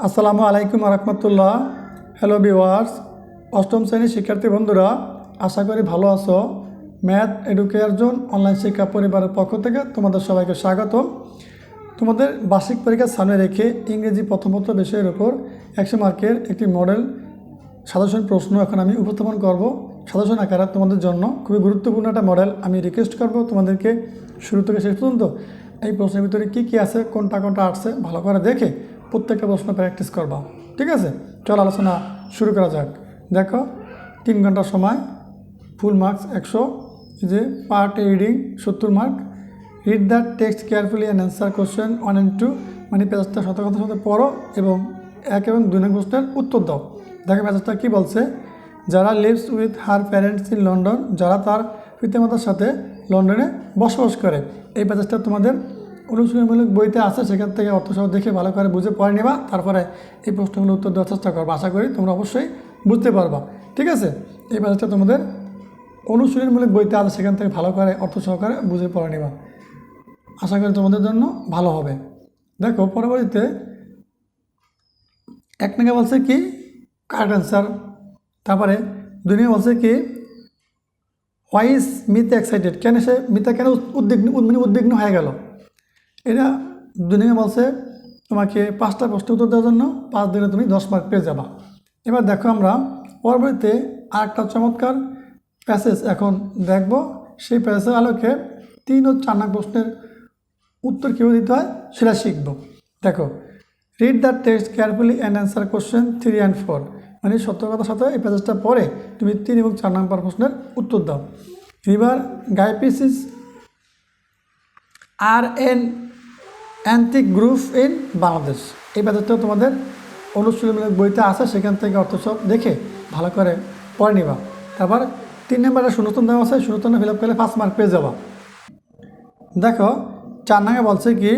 আসসালামু আলাইকুম রহমতুল্লাহ হ্যালো বিওয়ার্স অষ্টম শ্রেণির শিক্ষার্থী বন্ধুরা, আশা করি ভালো আছো। ম্যাথ এডুকেয়ার জোন অনলাইন শিক্ষা পরিবারের পক্ষ থেকে তোমাদের সবাইকে স্বাগত তোমাদের বার্ষিক পরীক্ষার সামনে রেখে ইংরেজি প্রথমত বিষয়ের উপর একশো মার্কের একটি মডেল সাজেশন প্রশ্ন এখন আমি উপস্থাপন করব। সাজেশন আকারে তোমাদের জন্য খুবই গুরুত্বপূর্ণ একটা মডেল আমি রিকোয়েস্ট করব তোমাদেরকে শুরু থেকে শেষ পর্যন্ত। এই প্রশ্নের ভিতরে কী কী আছে, কোনটা কোনটা আসছে, ভালো করে দেখে প্রত্যেকটা প্রশ্ন প্র্যাকটিস করবা। ঠিক আছে? চল আলোচনা শুরু করা যাক। দেখো, তিন ঘণ্টা সময় ফুল মার্কস একশো। যে পার্ট রিডিং সত্তর mark read the text carefully and answer question one and two মানে পেজটা সতর্কতার সাথে পড়ো এবং এক এবং দুই নং প্রশ্নের উত্তর দাও। দেখো মেসেজটা কী বলছে? যারা lives with her parents in London যারা তার পিতামাতার সাথে লন্ডনে বসবাস করে, এই প্যাসেজটা তোমাদের অনুশীলনমূলক বইতে আছে, সেখান থেকে অর্থসহ দেখে ভালো করে বুঝে পড়ে নেবা, তারপরে এই প্রশ্নগুলো উত্তর দেওয়ার চেষ্টা করব। আশা করি তোমরা অবশ্যই বুঝতে পারবা। ঠিক আছে? এই প্যাসেজটা তোমাদের অনুশীলনমূলক বইতে আছে, সেখান থেকে ভালো করে অর্থ সহকারে বুঝে পড়ে নেবা। আশা করি তোমাদের জন্য ভালো হবে। দেখো, পরবর্তীতে এক নাগে বলছে কি, কারেক্ট অ্যান্সার। তারপরে দুই নাগে বলছে কি হোয়াই ইজ মিথ এক্সাইটেড কেন সে মিথা কেন উদ্বিগ্ন উদ্বিগ্ন হয়ে গেল? এটা দুই নাগে বলছে তোমাকে পাঁচটা প্রশ্ন উত্তর দেওয়ার জন্য পাঁচ দিনে তুমি দশ মার্ক পেয়ে যাবা। এবার দেখো আমরা পরবর্তীতে আরেকটা চমৎকার প্যাসেজ এখন দেখব। সেই প্যাসেজের আলোকে তিন ও চার নাম প্রশ্নের উত্তর কীভাবে দিতে হয় সেটা শিখব। দেখো read the text carefully and answer question three and four মানে সতর্কতার সাথে এই প্যাসেজটা পড়ে তুমি তিন এবং চার নাম্বার প্রশ্নের উত্তর দাও। এবার গাইপিসিস আর এন অ্যান্টিক গ্রুপ ইন বাংলাদেশ। এই প্যাসেজটা তোমাদের অনুশীলনমূলক বইতে আছে, সেখান থেকে অর্থ সব দেখে ভালো করে পড়ে নিবা। তারপর তিন নম্বরে শূন্যতন দেওয়া আছে শূন্যতন ফিল আপ করলে ফার্স্ট মার্ক পেয়ে যাবা। দেখো, চার নামে বলছে কি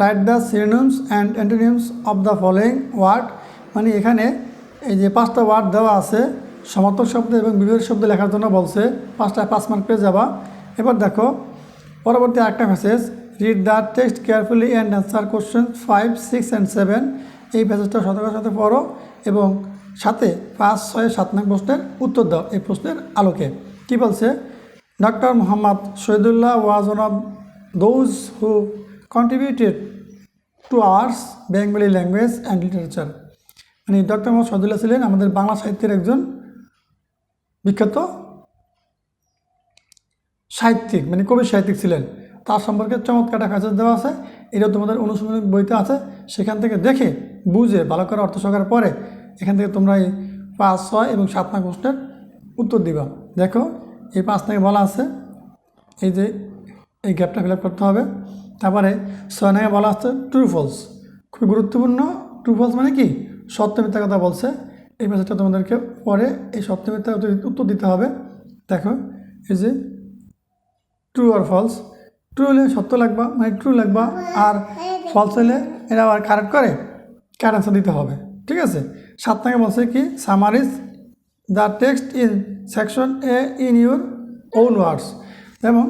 write the synonyms and antonyms of the following word মানে এখানে এই যে পাঁচটা ওয়ার্ড দেওয়া আছে, সমর্থক শব্দ এবং বিপরীত শব্দ লেখার জন্য বলছে, পাঁচটা পাঁচ মার্ক পেয়ে যাবা। এবার দেখো, পরবর্তী আরেকটা message read the text carefully and answer question five six and seven এই প্যাসেজটা সতর্কের সাথে পড়ো এবং সাথে পাঁচ, ছয়, সাত নং প্রশ্নের উত্তর দাও এই প্রশ্নের আলোকে। কি বলছে? Doctor Mohammad Shahidullah was one of those who contributed to arts Bengali language and literature মানে ডক্টর মোহাম্মদ শহীদুল্লাহ ছিলেন আমাদের বাংলা সাহিত্যের একজন বিখ্যাত সাহিত্যিক মানে কবি সাহিত্যিক ছিলেন। তার সম্পর্কে চমৎকার একটা ফ্যাসেজ দেওয়া আছে। এটাও তোমাদের অনুশীলনিক বইতে আছে। সেখান থেকে দেখে, বুঝে, ভালো করে অর্থ সহকার পরে এখান থেকে তোমরা এই পাঁচ, ছয় এবং সাত নাম প্রশ্নের উত্তর দিবা। দেখো, এই পাঁচ থেকে বলা আছে, এই যে এই গ্যাপটা ফিল করতে হবে। তারপরে ছয় নামে বলা আছে ট্রু ফলস খুব গুরুত্বপূর্ণ। ট্রু ফলস মানে কি? সত্য, মিথ্যা কথা বলছে। এই মেসেজটা তোমাদেরকে পরে এই সত্য, মিথ্যা উত্তর দিতে হবে। দেখো, এই যে ট্রু আর ফলস ট্রু হলে সত্য লাগবা মানে ট্রু লাগবা, আর ফলস হলে এটা আবার কারেক্ট করে কারেক্ট আনসার দিতে হবে, ঠিক আছে? সাত নাগে বলছে কি summarise the text in section A in your own words এবং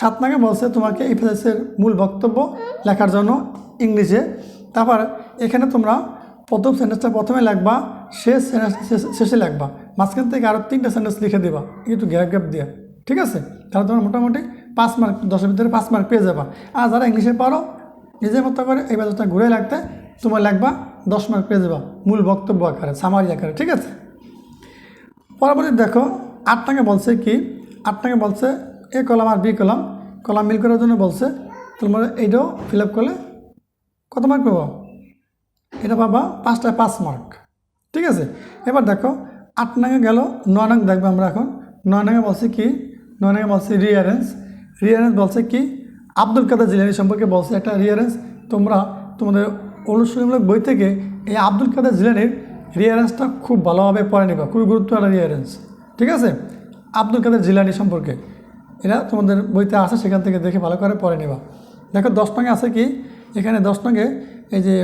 সাত নাগে বলছে তোমাকে এই ফেসের মূল বক্তব্য লেখার জন্য ইংলিশে, তারপর এখানে তোমরা প্রথম সেন্টেন্সটা প্রথমে লিখবা শেষ শেষে লিখবা মাঝখান থেকে আরও তিনটা সেন্টেন্স লিখে দেবা, একটু গ্যাপ গ্যাপ দিয়ে, ঠিক আছে? তাহলে তোমার মোটামুটি পাঁচ মার্ক দশের ভিতরে পাঁচ মার্ক পেয়ে যাবা। আর যারা ইংলিশে পারো, নিজের মতো করে এই ব্যাপারটা ঘুরে লাগতে তোমার লাগবা দশ মার্ক পেয়ে যাবা মূল বক্তব্য আকারে সামারি আকারে, ঠিক আছে? পরবর্তী দেখো, আট টাকা বলছে কি? আট টাকা বলছে এ কলাম আর বি কলাম। কলাম মিল করার জন্য বলছে, তোমার এইটাও ফিল আপ করলে কত মার্ক পাবো? এটা পাবা পাঁচটায় পাঁচ মার্ক ঠিক আছে? এবার দেখো, আট নাগে গেল নয় নাগ দেখব আমরা এখন। নয় নাগে বলছি কি? নয় নাগে বলছে রিয়ারেন্স রিয়ারেন্স বলছে কি? আব্দুল কাদের জিলানি সম্পর্কে বলছে একটা রিয়ারেন্স তোমরা তোমাদের অনুশীলনমূলক বই থেকে এই আব্দুল কাদের জিলানির রিয়ারেন্সটা খুব ভালোভাবে পড়ে নেবা। খুবই গুরুত্বপূর্ণ রিয়ারেন্স ঠিক আছে? আব্দুল কাদের জিলানি সম্পর্কে। এটা তোমাদের বইতে আছে, সেখান থেকে দেখে ভালো করে পড়ে নেবা। দেখো, দশ নঙ্গে আছে কি? এখানে দশ নঙ্গে এই যে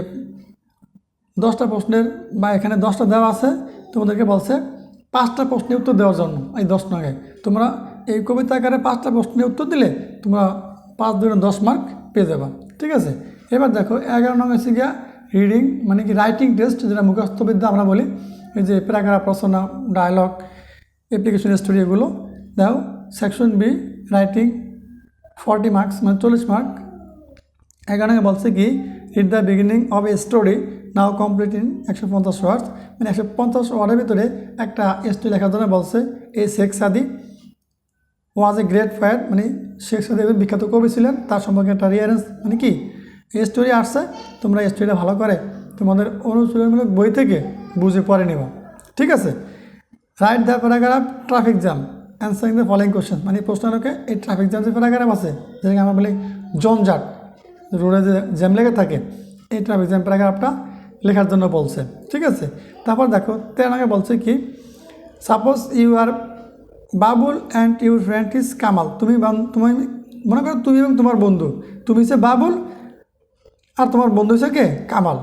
দশটা প্রশ্নের বা এখানে দশটা দেওয়া আছে। তোমাদেরকে বলছে পাঁচটা প্রশ্নের উত্তর দেওয়ার জন্য এই দশ নঙ্গে তোমরা এই কবিতা আকারে পাঁচটা প্রশ্নের উত্তর দিলে তোমরা পাঁচ দুই দশ মার্ক পেয়ে যাবা, ঠিক আছে? এবার দেখো, এগারো নং হচ্ছে গিয়া রিডিং মানে কি রাইটিং টেস্ট যেটা মুখস্থবিদ্যা আমরা বলি। এই যে প্যারাগ্রাফ, রচনা ডায়লগ অ্যাপ্লিকেশন স্টোরি এগুলো। দাও section B writing forty marks মানে চল্লিশ মার্ক এখানে বলছে কি read the beginning of a story now complete in একশো পঞ্চাশ ওয়ার্ডস মানে একশো পঞ্চাশ ওয়ার্ডের ভিতরে একটা স্টোরি লেখার জন্য বলছে এই Sheikh Sadi was a great fire মানে শেখ সাদি একজন বিখ্যাত কবি ছিলেন, তার সম্পর্কে একটা রিয়ারেন্স মানে কি? স্টোরি আসছে, তোমরা স্টোরিটা ভালো করে তোমাদের অনুশীলনমূলক বই থেকে বুঝে পড়ে নেব। ঠিক আছে? Write the paragraph traffic jam answering the following question মানে এই প্রশ্নকে এই ট্রাফিক জ্যাম যে প্যারাগ্রাফ আছে, যেটাকে আমরা বলি জমজাট রোডে যে জ্যাম লেগে থাকে, এই ট্রাফিক জ্যাম প্যারাগ্রাফটা লেখার জন্য বলছে। ঠিক আছে? তারপর দেখো তেনাকে বলছে কি suppose you are Babul and your friend is Kamal তুমি তুমি মনে করো তুমি এবং তোমার বন্ধু। তুমি হচ্ছে বাবুল আর তোমার বন্ধু হচ্ছে কে? Kamal.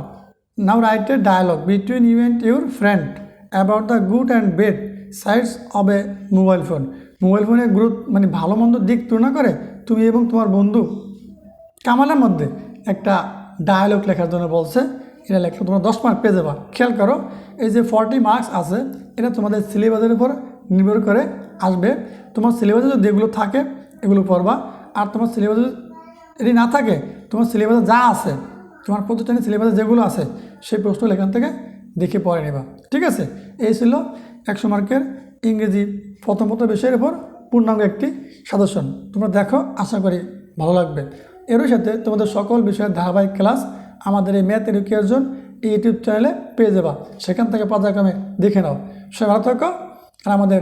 Now write a dialogue between you and your friend about the good and bad sides of a mobile phone mobile ফোনের গুরুত্ব মানে ভালো মন্দ দিক তুলনা করে তুমি এবং তোমার বন্ধু কামালের মধ্যে একটা ডায়ালগ লেখার জন্য বলছে। এটা লেখা তোমরা দশ মার্ক পেয়ে যাবা। খেয়াল করো, এই যে ফর্টি মার্কস আছে, এটা তোমাদের সিলেবাসের উপর নির্ভর করে আসবে। তোমার সিলেবাসে যদি যেগুলো থাকে, এগুলো পড়বা। আর তোমার সিলেবাসে যদি না থাকে, তোমার সিলেবাসে যা আছে, তোমার প্রতিষ্ঠানের সিলেবাসে যেগুলো আছে, সেই প্রশ্নগুলো এখান থেকে দেখে পড়ে নেবা। ঠিক আছে? এই ছিল একশো মার্কের ইংরেজি প্রথম প্রথম বিষয়ের উপর পূর্ণাঙ্গ একটি সাজেশন। তোমরা দেখো, আশা করি ভালো লাগবে। এরই সাথে তোমাদের সকল বিষয়ের ধারাবাহিক ক্লাস আমাদের এই ম্যাথ এডুকেশন এই ইউটিউব চ্যানেলে পেয়ে যাবা। সেখান থেকে পর্যায়ক্রমে দেখে নাও। সে ভালো থাকো, আর আমাদের